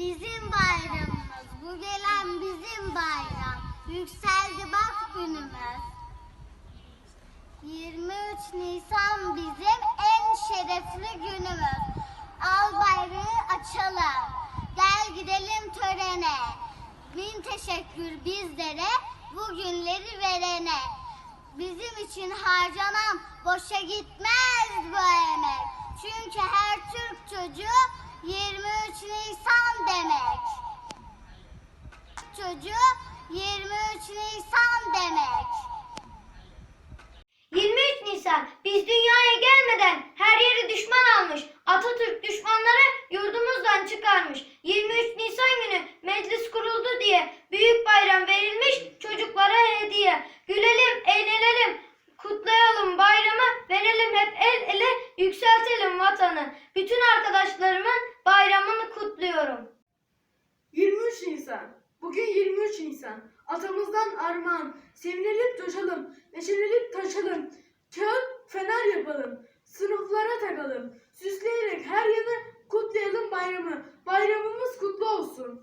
Bizim bayramımız, bu gelen bizim bayram. Yükseldi bak günümüz. 23 Nisan bizim en şerefli günümüz. Al bayrağı açalım. Gel gidelim törene. Bin teşekkür bizlere, bu günleri verene. Bizim için harcanan boşa gitmez bu emek. Çünkü her Türk çocuğu 23 Nisan demek. Çocuğu 23 Nisan demek. Bütün arkadaşlarımın bayramını kutluyorum. 23 Nisan. Bugün 23 Nisan. Atamızdan armağan. Sevinelip coşalım. Neşelenip taşalım. Kağıt fener yapalım. Sınıflara takalım. Süsleyerek her yanı kutlayalım bayramı. Bayramımız kutlu olsun.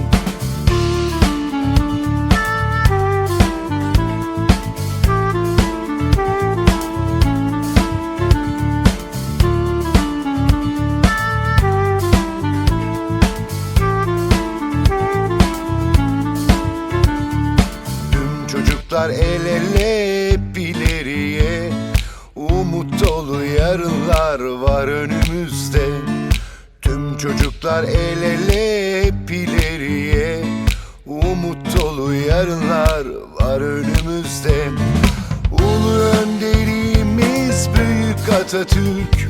Atatürk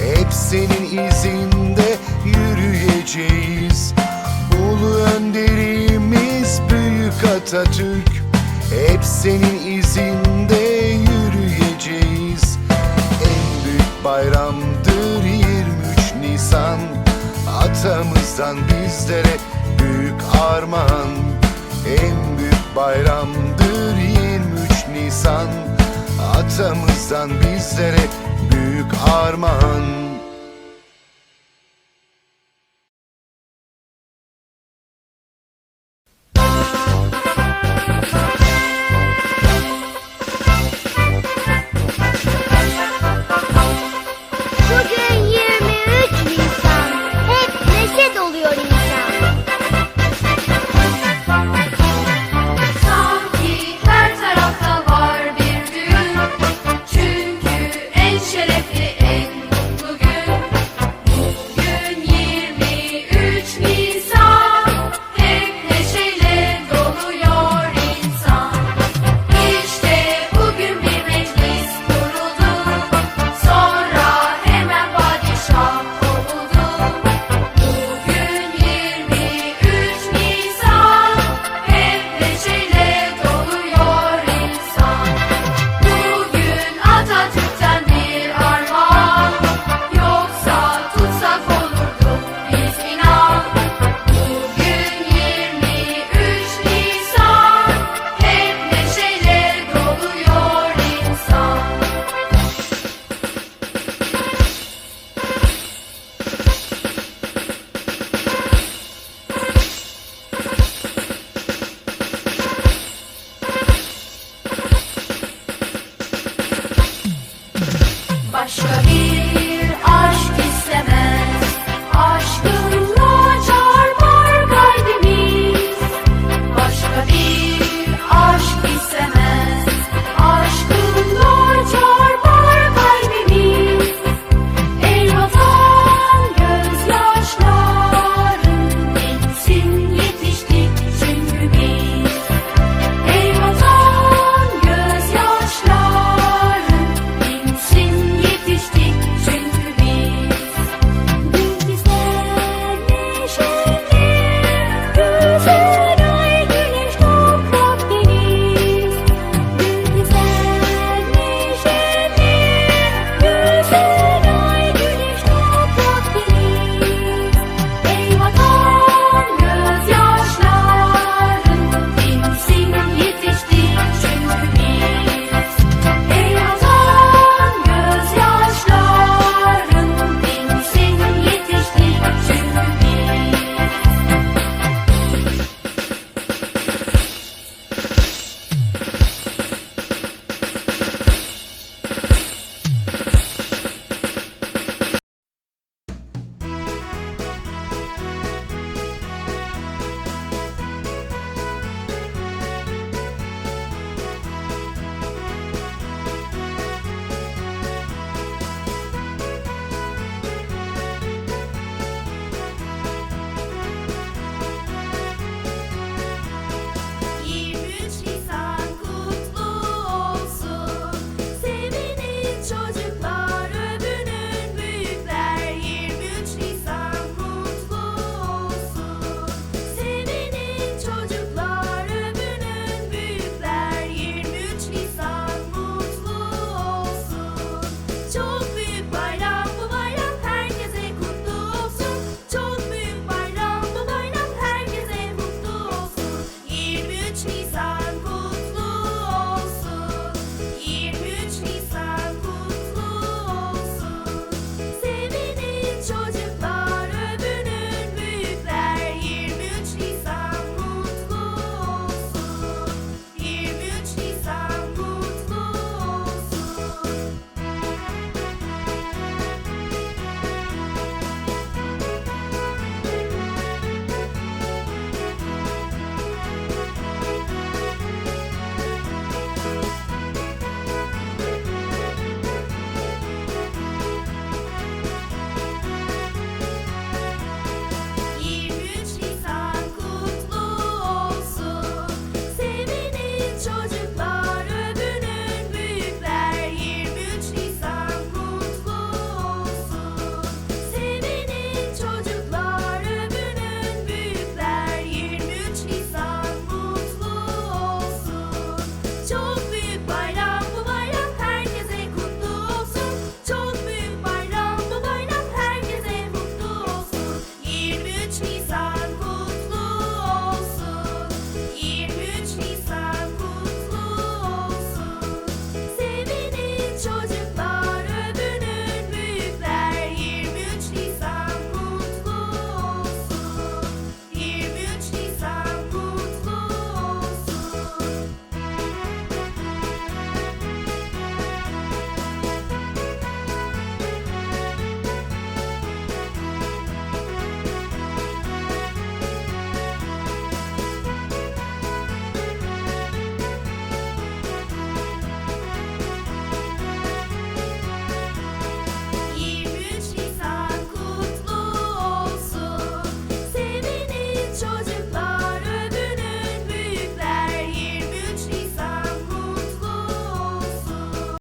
Hep senin izinde yürüyeceğiz. Ulu önderimiz büyük Atatürk Hep senin izinde yürüyeceğiz. En büyük bayramdır 23 Nisan Atamızdan bizlere büyük armağan. En büyük bayramdır 23 Nisan Atamızdan bizlere büyük armağan. pressure.